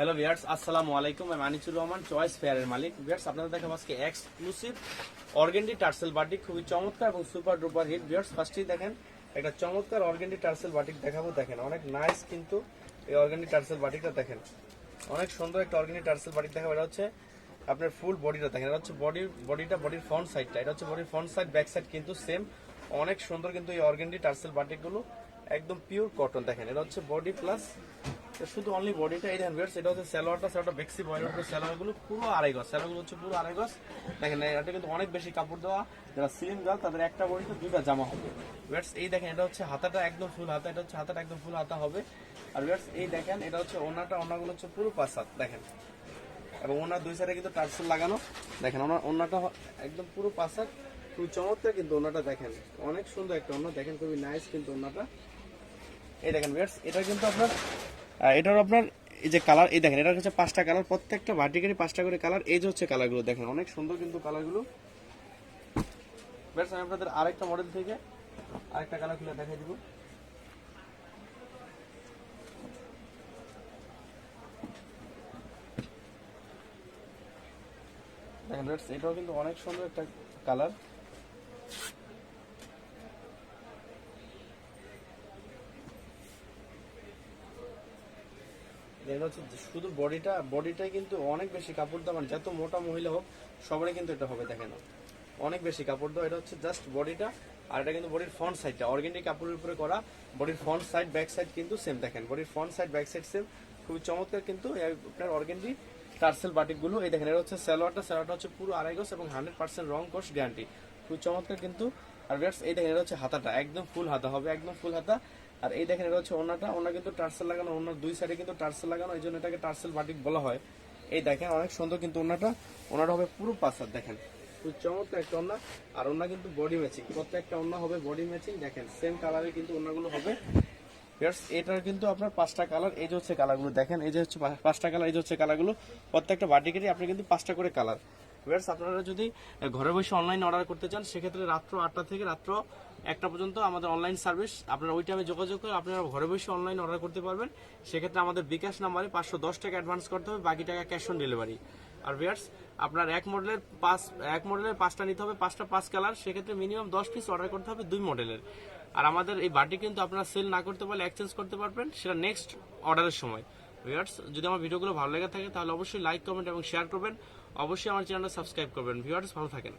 Hello viewers আসসালামু আলাইকুম আমি আনিসুর রহমান চয়েস ফেয়ারের মালিক। ভিয়ার্স আপনাদের দেখাবো আজকে এক্সক্লুসিভ অর্গেন্ডি টার্সেল বাটিক খুবই চমৎকার এবং সুপার ডুপার হিট ভিয়ার্স ফার্স্টেই দেখেন, একটা চমৎকার অর্গেন্ডি টার্সেল বাটিক দেখাবো। দেখেন, অনেক নাইস কিন্তু এই অর্গেন্ডি টার্সেল বাটিকটা দেখেন। অনেক সুন্দর একটা অর্গেন্ডি টার্সেল বাটিক দেখাবো। এটা হচ্ছে আপনার ফুল বডিটা দেখেন। এটা হচ্ছে বডির বডিটা বডির ফ্রন্ট সাইডটা এটা হচ্ছে বডির ফ্রন্ট সাইড ব্যাক সাইড কিন্তু সেম অনেক সুন্দর কিন্তু এই অর্গেন্ডি টার্সেল বাটিকগুলো একদম পিওর কটন দেখেন। এটা হচ্ছে বডি প্লাস শুধু অনলি বডিটা এই দেখেন এটা হচ্ছে স্যালোয়ারটা স্যালোয়ারটা বেক্সি বয়ের স্যালোয়ারগুলো পুরো আড়াই গজ স্যালোয়ারগুলো হচ্ছে পুরো আড়াই গজ। দেখেন, এটা কিন্তু অনেক বেশি কাপড় দেওয়া, যারা স্লিম গাল তাদের একটা বডিতে দুইটা জামা হবে। ভিউয়ার্স এই দেখেন, এটা হচ্ছে হাতাটা একদম ফুল হাতা, এটা হচ্ছে হাতাটা একদম ফুল হাতা হবে। আর ভিউয়ার্স এই দেখেন, এটা হচ্ছে ওনাটা, ওনাগুলো হচ্ছে পুরো পাঁচ হাত, দেখেন। এবং ওনার দুই সাইডে কিন্তু টার্সেল লাগানো। দেখেন, ওনার, ওনাটা একদম পুরো পাঁচ হাত। খুবই চমৎকার কিন্তু ওনাটা, দেখেন। অনেক সুন্দর একটা ওনা, দেখেন, খুবই নাইস কিন্তু ওনাটা। এই দেখেন ভিউয়ার্স এটা কিন্তু আপনার এটার আপনার এই যে কালার এই দেখেন, এটার হচ্ছে পাঁচটা কালার প্রত্যেকটা ভার্টিকালি পাঁচটা করে কালার এই যে হচ্ছে কালারগুলো দেখেন, অনেক সুন্দর কিন্তু কালারগুলো ভিউয়ার্স আমি আপনাদের আরেকটা মডেল থেকে আরেকটা কালার খুলে দেখাই দিব। দেখেন এটাও কিন্তু অনেক সুন্দর একটা কালার এটা হচ্ছে শুধু বডিটা, বডিটাই কিন্তু অনেক বেশি কাপড় দেওয়া মানে যত মোটা মহিলা হোক, সবারই কিন্তু এটা হবে, দেখেন। অনেক বেশি কাপড় দেওয়া, এটা হচ্ছে জাস্ট বডিটা, আর এটা কিন্তু বডির ফ্রন্ট সাইডটা অর্গেনিক কাপড়ের উপরে করা, বডির ফ্রন্ট সাইড ব্যাক সাইড কিন্তু সেম দেখেন। বডির front side back side same খুবই চমৎকার কিন্তু আপনার অর্গেন্ডি টার্সেল বাটিকগুলো। এই দেখেন, এটা হচ্ছে স্যালোয়ারটা স্যালোয়ারটা হচ্ছে পুরো আড়াই গজ এবং হান্ড্রেড পার্সেন্ট রং কোর্স গ্যারান্টি খুবই চমৎকার কিন্তু। আর এই দেখেন, এটা হচ্ছে হাতাটা। একদম ফুল হাতা হবে, একদম ফুল হাতা। আর এই দেখেন, এটা হচ্ছে ওনাটা ওনা কিন্তু টার্সেল লাগানো ওনার দুই সাইডে কিন্তু টার্সেল লাগানো, এই জন্য এটাকে টার্সেল বাটিক বলা হয়। এই দেখেন, অনেক সুন্দর কিন্তু ওনাটা ওনাটা হবে পুরো পাসার দেখেন। খুব চমৎকার একটা ওনা আর ওনা কিন্তু বডি ম্যাচিং প্রত্যেকটা ওনা হবে বডি ম্যাচিং দেখেন সেম কালারে কিন্তু ওনাগুলো হবে। এটার কিন্তু আপনার পাঁচটা কালার এই যে হচ্ছে কালারগুলো দেখেন, এই যে হচ্ছে পাঁচটা কালার এই যে হচ্ছে কালারগুলো প্রত্যেকটা বাটিকেরই আপনি কিন্তু পাঁচটা করে কালার ভিউয়ার্স আপনারা যদি ঘরে বসে অনলাইন অর্ডার করতে চান, সেক্ষেত্রে রাত্র আটটা থেকে রাত্র একটা পর্যন্ত আমাদের অনলাইন সার্ভিস আপনারা ওই টাইমে যোগাযোগ করে আপনারা ঘরে বসে অনলাইন অর্ডার করতে পারবেন। সেক্ষেত্রে আমাদের বিকাশ নাম্বারে পাঁচশো দশ টাকা অ্যাডভান্স করতে হবে, বাকি টাকা ক্যাশ অন ডেলিভারি আর ভিউয়ার্স আপনার এক মডেলের পাঁচ, এক মডেলের পাঁচটা নিতে হবে, পাঁচটা পাঁচ কালার সেক্ষেত্রে মিনিমাম দশ পিস অর্ডার করতে হবে দুই মডেলের আর আমাদের এই বাটি কিন্তু আপনারা সেল না করতে পারলে এক্সচেঞ্জ করতে পারবেন, সেটা নেক্সট অর্ডারের সময়। ভিউয়ার্স, যদি আমার ভিডিওগুলো ভালো লেগে থাকে, তাহলে অবশ্যই লাইক কমেন্ট এবং শেয়ার করবেন। অবশ্যই আমার চ্যানেলটা সাবস্ক্রাইব করবেন। ভিউয়ার্স, ভালো থাকেন।